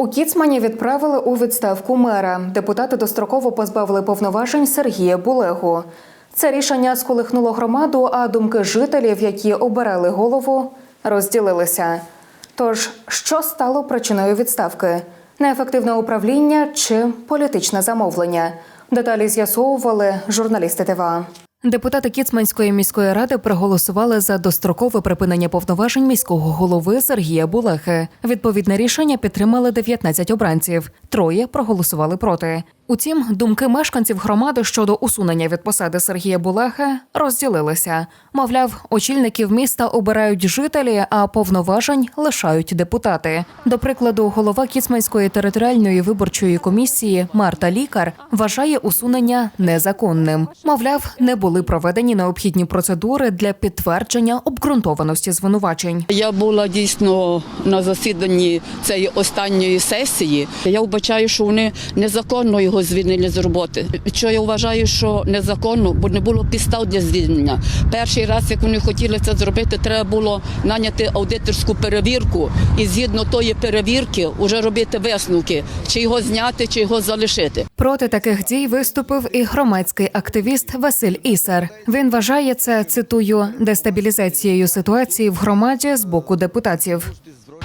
У Кіцмані відправили у відставку мера. Депутати достроково позбавили повноважень Сергія Булегу. Це рішення сколихнуло громаду, а думки жителів, які обирали голову, розділилися. Тож, що стало причиною відставки? Неефективне управління чи політичне замовлення? Деталі з'ясовували журналісти ТВА. Депутати Кіцманської міської ради проголосували за дострокове припинення повноважень міського голови Сергія Булехи. Відповідне рішення підтримали 19 обранців. Троє проголосували проти. Утім, думки мешканців громади щодо усунення від посади Сергія Булехи розділилися. Мовляв, очільників міста обирають жителі, а повноважень лишають депутати. До прикладу, голова Кіцманської територіальної виборчої комісії Марта Лікар вважає усунення незаконним. Мовляв, не були проведені необхідні процедури для підтвердження обґрунтованості звинувачень. Я була дійсно на засіданні цієї останньої сесії. Я вбачаю, що вони незаконно його звільнили з роботи. Що я вважаю, що незаконно, бо не було підстав для звільнення. Перший раз, як вони хотіли це зробити, треба було наняти аудиторську перевірку і згідно тої перевірки вже робити висновки, чи його зняти, чи його залишити. Проти таких дій виступив і громадський активіст Василь Ісар. Він вважає це цитую дестабілізацією ситуації в громаді з боку депутатів.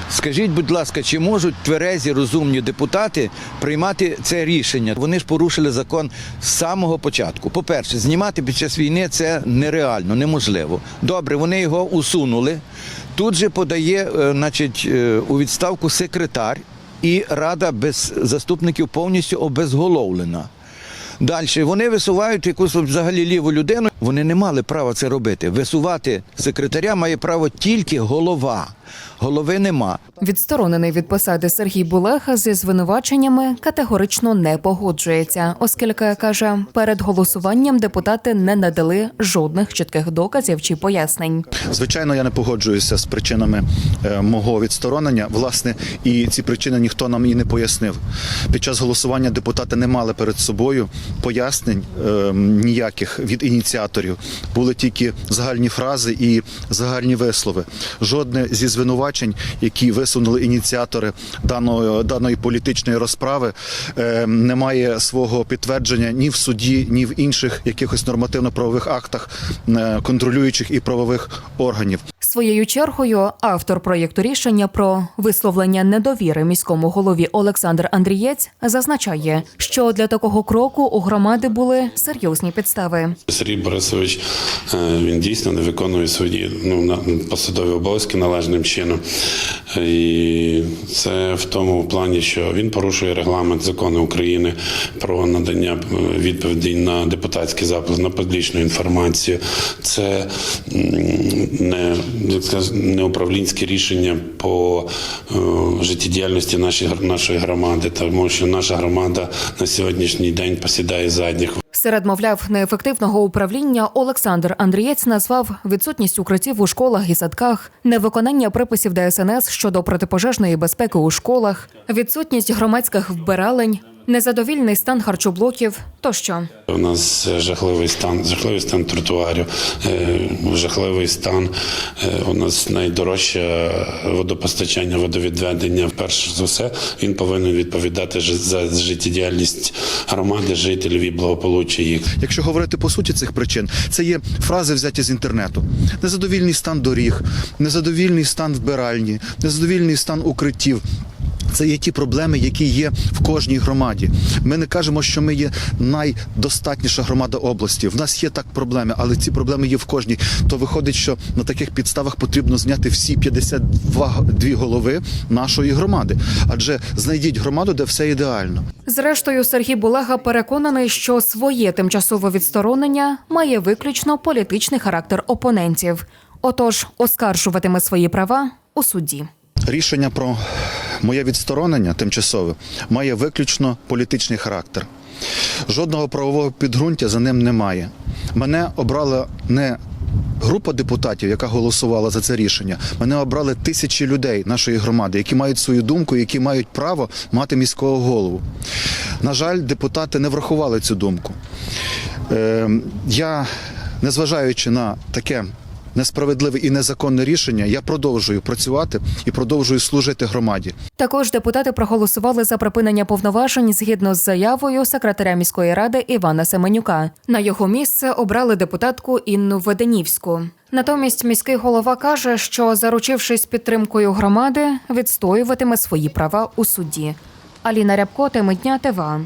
Скажіть, будь ласка, чи можуть тверезі розумні депутати приймати це рішення? Вони ж порушили закон з самого початку. По-перше, знімати під час війни це нереально, неможливо. Добре, вони його усунули. Тут же подає, е, значить, е, у відставку секретар, і рада без заступників повністю обезголовлена. Далі вони висувають якусь взагалі ліву людину. Вони не мали права це робити. Висувати секретаря має право тільки голова. Голови нема. Відсторонений від посади Сергій Булеха зі звинуваченнями категорично не погоджується, оскільки каже, перед голосуванням депутати не надали жодних чітких доказів чи пояснень. Звичайно, я не погоджуюся з причинами е, мого відсторонення. Власне, і ці причини ніхто нам і не пояснив. Під час голосування депутати не мали перед собою пояснень е, ніяких від ініціаторів. Були тільки загальні фрази і загальні вислови. Жодне зі звинувачень, які висунули ініціатори даної, даної політичної розправи, е, не має свого підтвердження ні в суді, ні в інших якихось нормативно-правових актах е, контролюючих і правових органів. Своєю чергою автор проєкту рішення про висловлення недовіри міському голові Олександр Андрієць зазначає, що для такого кроку у громади були серйозні підстави. Сергій Борисович е, він дійсно не виконує свої ну, посадові обов'язки належним чином. І це в тому плані, що він порушує регламент закону України про надання е, відповідей на депутатський запит на публічну інформацію. Це не, не управлінське рішення по е, життєдіяльності нашої, нашої громади, тому що наша громада на сьогоднішній день посідає задніх. Серед мовляв неефективного управління Олександр Андрієць назвав відсутність укриттів у школах і садках, невиконання приписів ДСНС щодо протипожежної безпеки у школах, відсутність громадських вбиралень, незадовільний стан харчоблоків тощо. У нас жахливий стан, жахливий стан тротуарів, е, жахливий стан. е, У нас найдорожче водопостачання, водовідведення. Перш за все, він повинен відповідати за життєдіяльність громади, жителів і благополуччя їх. Якщо говорити по суті цих причин, це є фрази взяті з інтернету: незадовільний стан доріг, незадовільний стан вбиральні, незадовільний стан укриттів. Це є ті проблеми, які є в кожній громаді. Ми не кажемо, що ми є найдостатніша громада області. В нас є так проблеми, але ці проблеми є в кожній. То виходить, що на таких підставах потрібно зняти всі 52 дві голови нашої громади. Адже знайдіть громаду, де все ідеально. Зрештою, Сергій Булега переконаний, що своє тимчасове відсторонення має виключно політичний характер опонентів. Отож, оскаржуватиме свої права у суді. Рішення про моє відсторонення тимчасове має виключно політичний характер. Жодного правового підґрунтя за ним немає. Мене обрала не група депутатів, яка голосувала за це рішення. Мене обрали тисячі людей нашої громади, які мають свою думку, які мають право мати міського голову. На жаль, депутати не врахували цю думку. Е, я, незважаючи на таке несправедливе і незаконне рішення, я продовжую працювати і продовжую служити громаді. Також депутати проголосували за припинення повноважень згідно з заявою секретаря міської ради Івана Семенюка. На його місце обрали депутатку Інну Веденівську. Натомість міський голова каже, що заручившись підтримкою громади, відстоюватиме свої права у суді. Аліна Рябко, теми дня ТВА.